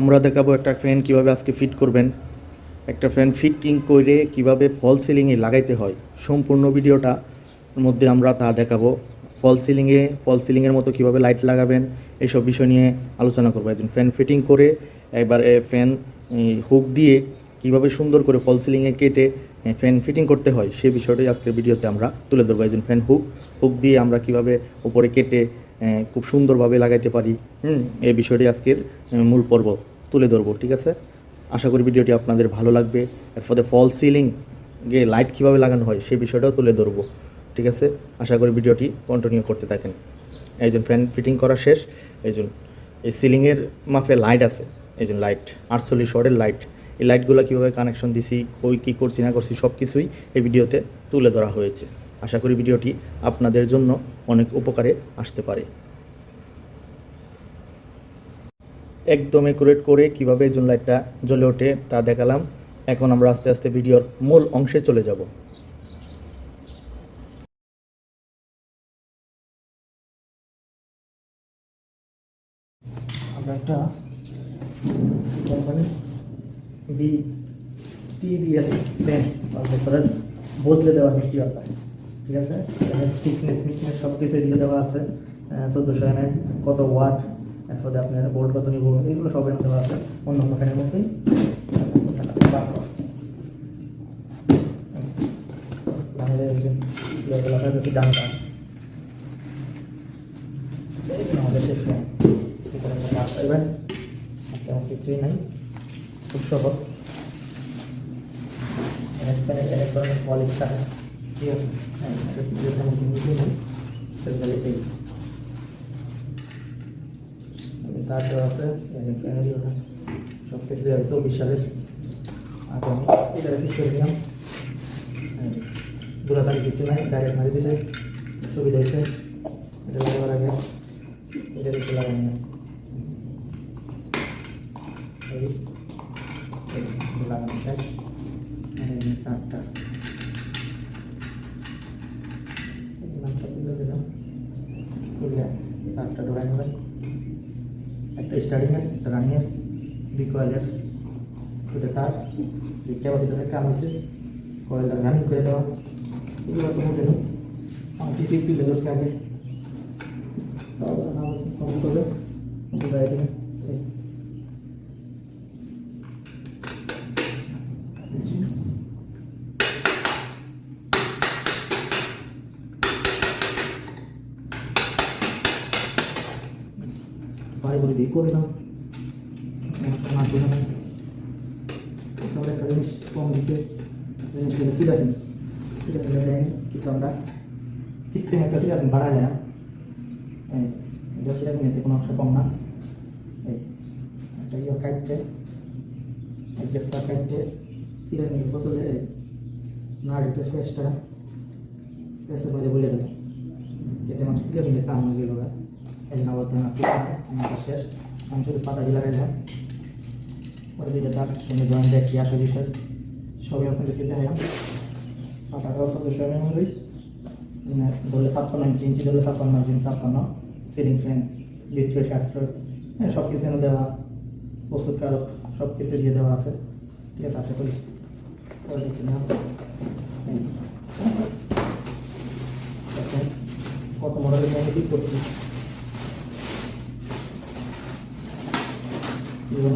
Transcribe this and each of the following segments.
আমরা দেখাবো একটা ফ্যান কীভাবে আজকে ফিট করবেন। একটা ফ্যান ফিটিং করে কীভাবে ফল সিলিংয়ে লাগাইতে হয়। সম্পূর্ণ ভিডিওটা মধ্যে আমরা তা দেখাবো। ফল সিলিংয়ে ফল সিলিংয়ের মতো কীভাবে লাইট লাগাবেন, এইসব বিষয় নিয়ে আলোচনা করব। একজন ফ্যান ফিটিং করে একবার ফ্যান হুক দিয়ে কীভাবে সুন্দর করে ফল সিলিংয়ে কেটে ফ্যান ফিটিং করতে হয় সেই বিষয়টাই আজকের ভিডিওতে আমরা তুলে ধরবো। একজন ফ্যান হুক হুক দিয়ে আমরা কীভাবে উপরে কেটে খুব সুন্দরভাবে লাগাইতে পারি, হুম, এই বিষয়টি আজকের মূল পর্ব। তুলে ধরবো, ঠিক আছে? আশা করি ভিডিওটি আপনাদের ভালো লাগবে। এরপরে ফল সিলিং গে লাইট কীভাবে লাগানো হয় সেই বিষয়টাও তুলে ধরবো, ঠিক আছে? আশা করি ভিডিওটি কন্টিনিউ করতে থাকেন। একজন ফ্যান ফিটিং করা শেষ একজন এই সিলিংয়ের মাপে লাইট আছে একজন লাইট আটচল্লিশ ওয়ার্ডের লাইট এই লাইটগুলো কীভাবে কানেকশন দিছি, কই, কী করছি, না করছি সব কিছুই এই ভিডিওতে তুলে ধরা হয়েছে। আশা করি ভিডিওটি আপনাদের জন্য অনেক উপকারে আসতে পারে। একদম একুরেট করে কীভাবে জুন লাইটটা জ্বলে ওঠে তা দেখালাম। এখন আমরা আস্তে আস্তে ভিডিওর মূল অংশে চলে যাব। আমরা একটা কোম্পানি বি টিডিএস পেন ভেতরের বদলে দেওয়া পাতা ঠিক আছে? থিকনেস মিকনেস সব কিছু এদিকে দেওয়া আছে। চোদ্দোশো এম কত ওয়াট এরপরে আপনার বোল্ট কত নিব, এগুলো এনে দেওয়া আছে অন্য ফ্যানের মধ্যেই আমাদের তেমন কিছুই নাই ঠিক আছে হ্যাঁ এটা কিছু তেমন কোনো কিছুই নেই সেগুলো এই তারপর আছে ফ্যানেরই ওটা সব কিছু দেওয়া হয়েছে চব্বিশ সালের আগে আমি এটা ফিক্স করে দিলাম দূরাতারি কিছু নাই ডাইরেক্ট মারি দিয়েছে সুবিধা হয়েছে এটা লাগাবার আগে এটা কিছু লাগাই না এই এই লাগানো শেষ আর এই তারটা এই নামটা তুলে দিলাম তুলে তারটা ঢোকাই নেবেন একটা স্টার্টিংয়ের একটা রানিংয়ের দুই কয়েলের দুটো তার দুই ক্যাপাসিটারের কাম হয়েছে কয়েলটা রানিং করে দেওয়া, এগুলো তো বুঝে নিই আমার কিছু তুলে ধরছে আগে। কম করবে। বুঝাই দেবে বাড়ি বাড়ি দিয়ে করে দাও না করে দাও তাহলে একটা জিনিস কম দিতে জিনিসগুলো সিরাপিন সিরাপিন দেয়নি কিন্তু আমরা থেকে একটা সিরাপিন বাড়া যায় এই এটা সিরাপিন এতে কোনো অংশ কম না এই একটা ইয়ে কাটতে গ্যাসটা কাটতে সিরাপিন বোতলে নাড়িতে ফ্রেশটা ফ্রেশের মধ্যে বলে দেবে যেটা আমার সিরাপিনের কাম হয়ে গেল এই নাও আমার শেষ আমি শুধু পাতাটি লাগাইলাম পরে দিকে তার সঙ্গে জয়েন দেয় কি আসে বিষয় সবই আপনাদেরকে দেখালাম পাতাটাও সদস্য মেমোরি ধরলে ছাপ্পান্ন ইঞ্চি ইঞ্চি ধরলে ছাপ্পান্ন ইঞ্চি ছাপ্পান্ন সিলিং ফ্যান লিটারের সাশ্রয় হ্যাঁ সব কিছু এনে দেওয়া ওষুধকারক সব কিছু দিয়ে দেওয়া আছে। ঠিক আছে, আশা করি কত মডেলের আমি ঠিক করছি।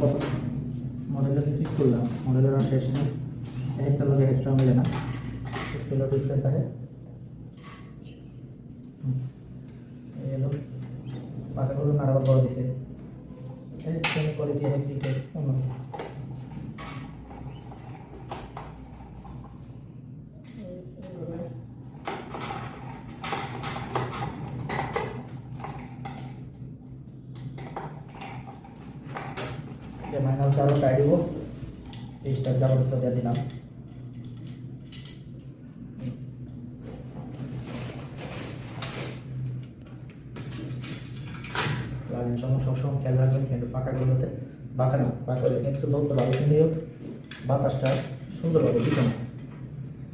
কত মডেলের ঠিক করলাম মডেলের আর শেষ নেই। একটা লগে একটা মিলে না। একটু হলো ডিফারেন্ট আছে হুম। এই হলো পাতাগুলো নাড়াবার বড় দিছে। এই সেম কোয়ালিটি একদিকে অন্য যে সময় সবসময় খেয়াল রাখবেন কিন্তু পাখাগুলোতে বাঁকা না বাঁকালে কিন্তু বলতে সুন্দর হোক, বাতাসটা সুন্দরভাবে দিত না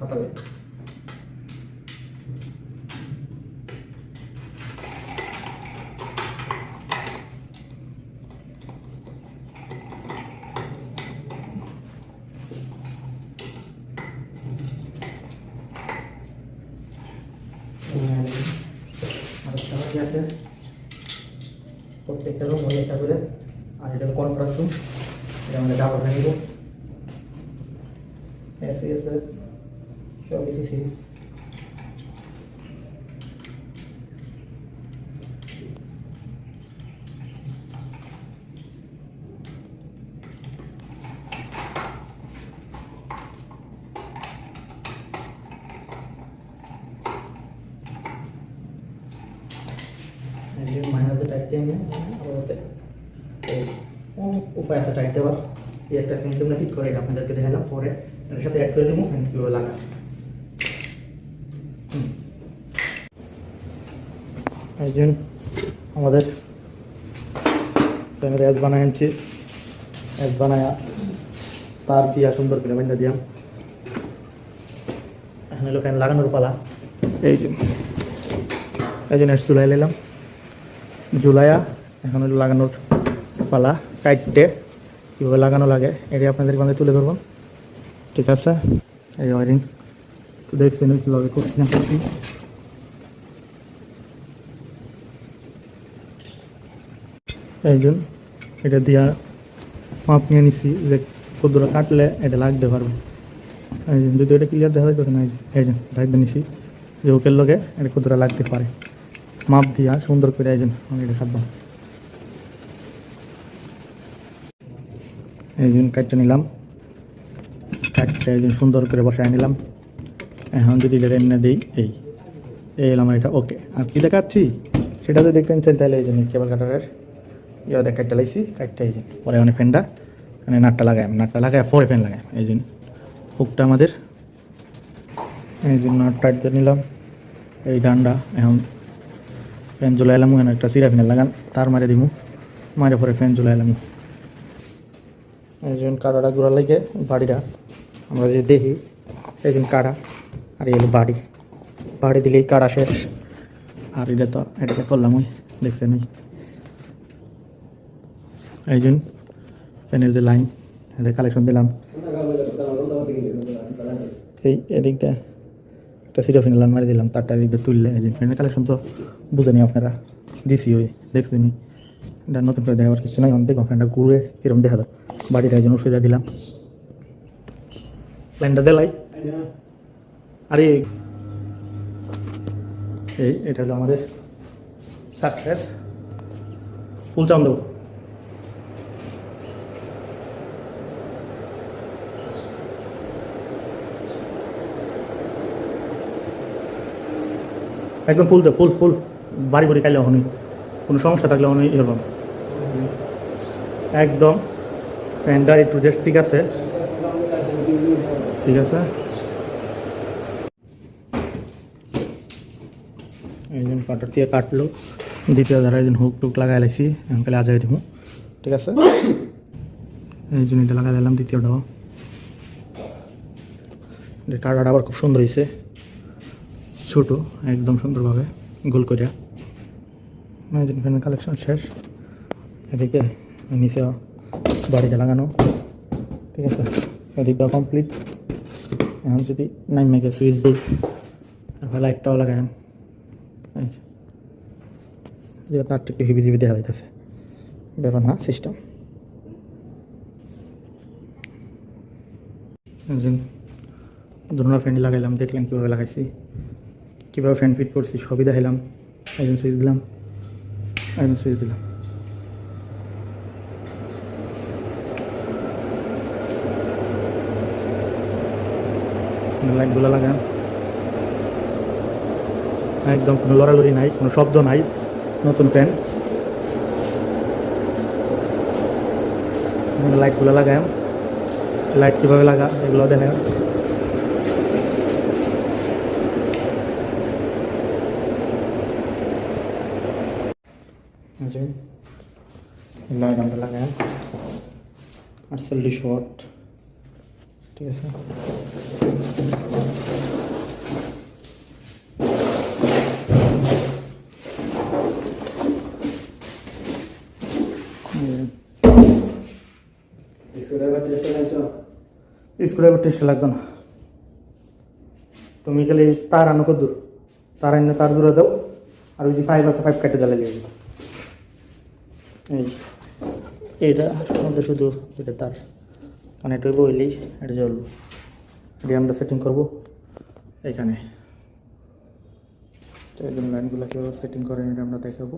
হাতালে Gracias. প্রত্যেকটা রুম ওই একটা করে আর এটা কনফারেন্স রুম এটা আমরা ডাবল দেবো এসি আছে সব এসি উপায় আছে টাইট দেওয়ার? এই একটা ফ্যান তোমরা ফিট করে আপনাদেরকে দেখালাম পরে। এর সাথে অ্যাড করে দেবো ফ্যান কীভাবে লাগা জন্য আমাদের ফ্যানের অ্যাজ বানায় আনছি। অ্যাজ বানায়া তার দিয়া সুন্দর করে বান্ধা দিয়াম এখন হলো ফ্যান লাগানোর পালা। এই যে। এই জন্য চুলাই নিলাম। জুলাইয়া এখন লাগানোর পালা, কাইটে। কীভাবে লাগানো লাগে, এটি আপনাদের মধ্যে তুলে ধরবো। ঠিক আছে? এই ওয়ারিং। দেখছেন কীভাবে করছি না করছি। এই জন্য এটা দিয়া মাপ নিয়ে নিছি যে কদ্দুরা কাটলে এটা লাগতে পারবে। যদি এটা ক্লিয়ার দেখা যাবে না জন্য লাগবে নিছি। যে ওকের লগে এটা কদ্দুরা লাগতে পারে। মাপ দিয়া সুন্দর করে এই জন্য আমি এটা এই জন্য কাটটা নিলাম। কাটটা এই জন্য সুন্দর করে বসায় নিলাম। এখন যদি এটা এমনি দিই, এই এই এলাম এটা, ওকে। আর কী দেখাচ্ছি? সেটা যদি দেখতে চান তাহলে এই জন্য কেবল কাটারের ইয়ে দেখ কাটটা লাইছি কাটটা এই যে পরে অনেক ফ্যানটা মানে নাটটা লাগাই নাটটা লাগাই পরে ফ্যান লাগাই এই জন্য হুকটা আমাদের। এই জন্য নাট টাইট নিলাম। এই ডান্ডা এখন ফ্যান চলে এলাম এখানে একটা সিরা ফ্যান লাগান, তার মারে দিমু। মারে পরে ফ্যান এই জন্য কাটাটা ঘোরা লাগে বাড়িটা, আমরা যে দেখি, একজন কাটা আর এই হলো বাড়ি। বাড়ি দিলেই কাটা শেষ। আর এটা তো, এটাকে করলাম ওই, দেখছেন ওই। এই জন্য ফ্যানের যে লাইন, এটা কালেকশন দিলাম। এই এদিকটা একটা সিরো ফিনাল মারি দিলাম, তারটা এদিক দিয়ে তুললে যে ফ্যানের কালেকশন তো বুঝেনি আপনারা। দিছি ওই, দেখছেনি এটা নতুন করে দেখাবার কিছু নাই দেখো ফ্যানটা ঘুরে কিরম দেখা যায়। বাড়িটা এই জন্য সুবিধা দিলাম। লাইনটা দেলাই আরে, এই, এটা হলো আমাদের সাকসেস ফুল চান্দ একদম ফুল তো ফুল ফুল। বাড়ি বাড়ি কাইলে হনি কোনো সমস্যা থাকলে হনি এরকম একদম ফ্যানটা একটু জাস্ট ঠিক আছে? ঠিক আছে? একজন কাটার দিয়ে কাটলো, দ্বিতীয় ধারা একজন হুক টুক লাগাই লাইছি এমকালে আজাই দিব ঠিক আছে? এই জন্য এটা লাগাই দিলাম দ্বিতীয়টাও। কাটাটা আবার খুব সুন্দর হয়েছে ছোটো, একদম সুন্দরভাবে গোল করিয়া ফ্যানের কালেকশন শেষ। এদিকে নিচে বাড়িটা লাগানো। ঠিক আছে? এদিকটা কমপ্লিট এখন যদি নাইন মেঘে সুইচ দিই, তারপরে লাইটটাও লাগাই। যে। যে তার একটু হিবি জিবি দেখা যাইতেছে। ব্যাপার না সিস্টেম ধরুন ফ্যান লাগাইলাম, দেখলাম কীভাবে লাগাইছি। কীভাবে ফ্যান ফিট করছি, সবই দেখাইলাম। একজন সুইচ দিলাম। সুইচ দিলাম লাইটগুলো লাগান একদম কোনো লড়ালড়ি নাই কোনো শব্দ নাই নতুন ফ্যান লাইটগুলো লাগায় লাইট কীভাবে লাগা এগুলো দেখেন লাইট আমরা লাগায় আটচল্লিশ ওয়াট ঠিক আছে স্ক্রুড্রাইভার টেস্ট লাগতো না তুমি খালি তার আনো কত দূর তার আনলে তার দূরে দাও আর ওই যে পাইপ আছে পাইপ কেটে দিলে এই এটা মধ্যে শুধু এটা তার কানেক্ট হইব হইলেই এটা জ্বলবো। এটা আমরা সেটিং করব এখানে। তো এই জন্য লাইনগুলো কীভাবে সেটিং করে এটা আমরা দেখাবো।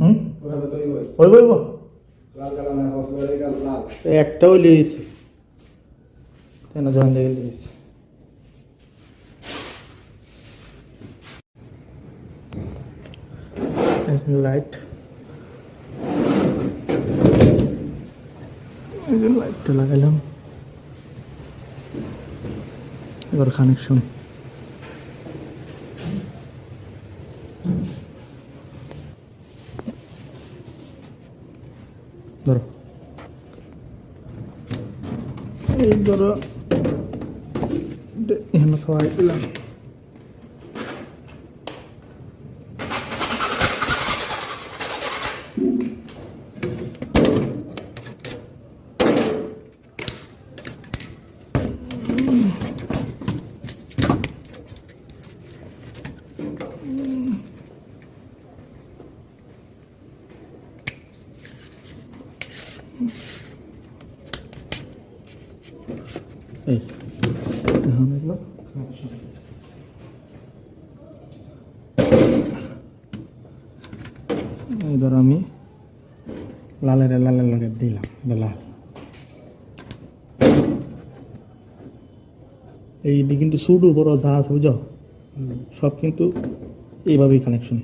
হুম? ওই বলব একটা ওই লিয়েছি কেন জয়েন দেখে লিয়েছি লাইট লাইটটা লাগাইলাম এবার কানেকশন ধরো। এই ধরো। দে- এখানে খাওয়াই দিলাম এই এখন এগুলো connection। এই ধর আমি লালের লালের লগে দিলাম লাল। এই কিন্তু সুডু বড় যা আছে, বুঝো? সব কিন্তু এইভাবেই কানেকশন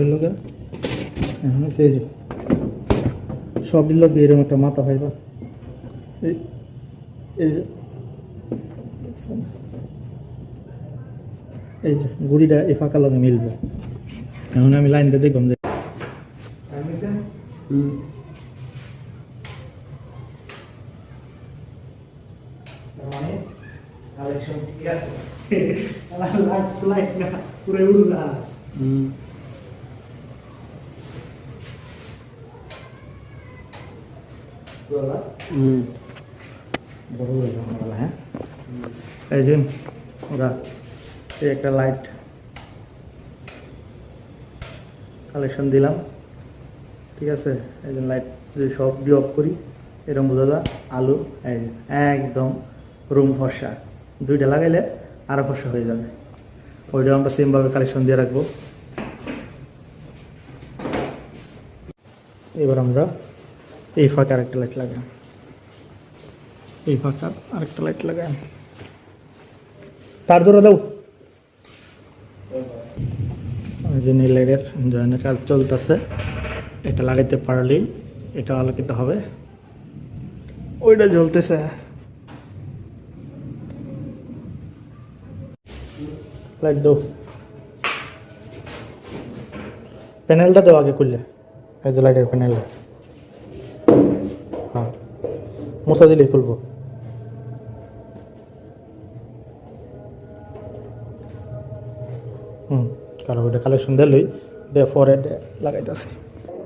হইল গা এখন হচ্ছে এই যে সব দিল এরকম একটা মাথা পাইবা এই এই যে এই যে গুড়িটা এই ফাঁকা লগে মিলবে। এখন আমি লাইনটা দেখলাম যে মানে ঠিক আছে। লাইট লাইট না পুরো হয়ে এই যে ওরা এই একটা লাইট কালেকশন দিলাম। ঠিক আছে? এই যে লাইট যদি সব দিয়ে অফ করি এরকম বোঝা যায় আলু এই একদম রুম ফর্সা। দুইটা লাগাইলে আরও ফর্সা হয়ে যাবে। ওইটা আমরা সেমভাবে কালেকশন দিয়ে রাখব। এবার আমরা এই ফাঁকে আরেকটা লাইট লাগাই এই ফাঁকা আরেকটা লাইট লাগাই তার ধরে দাও। যে নীল লাইটের জয়েনের কাজ চলতেছে। এটা লাগাইতে পারলেই এটা আলোকিত হবে। ওইটা জ্বলতেছে। লাইট দাও। প্যানেলটা দেওয়া আগে করলে এই যে লাইটের প্যানেলটা মশা দিলেই খুলবো। হুম কারণ ওইটা কালেকশন দিলেই দিয়ে পরে লাগাইতেছে।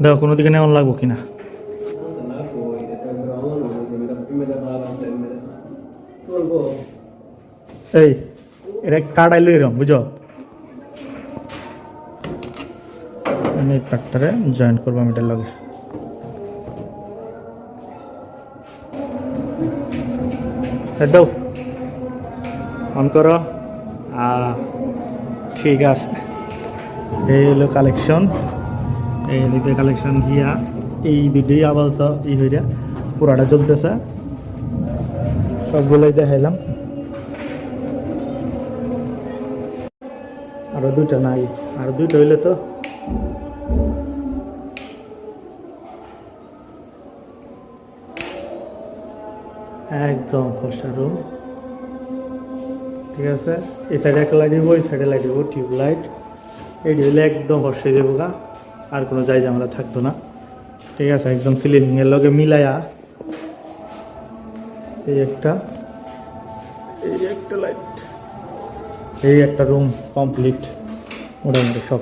দেখো কোনো দিকে নেওয়ার লাগবো কিনা এই এটা কার্ড আইলো এরকম বুঝো? আমি কার্ডটারে জয়েন করব আমি এটার লগে। দাও। অন করো। ঠিক আছে। এই হলো কালেকশন এই দিকে কালেকশন গিয়া এই দুটোই আপাতত ই হইয়া পুরাটা চলতেছে। সবগুলোই দেখাইলাম। আরও দুটো নাই। আর দুটো হইলে তো একদম ফসা রুম ঠিক আছে? এই সাইডে একটা লাইট দিব, এই সাইডে লাইট দিব টিউবলাইট এই হইলে একদম ফসে দেবো গা। আর কোনো যাই ঝামেলা থাকতো না। ঠিক আছে? একদম সিলিংয়ের লগে মিলাইয়া এই একটা। এই একটা লাইট এই একটা রুম কমপ্লিট মোটামুটি সব।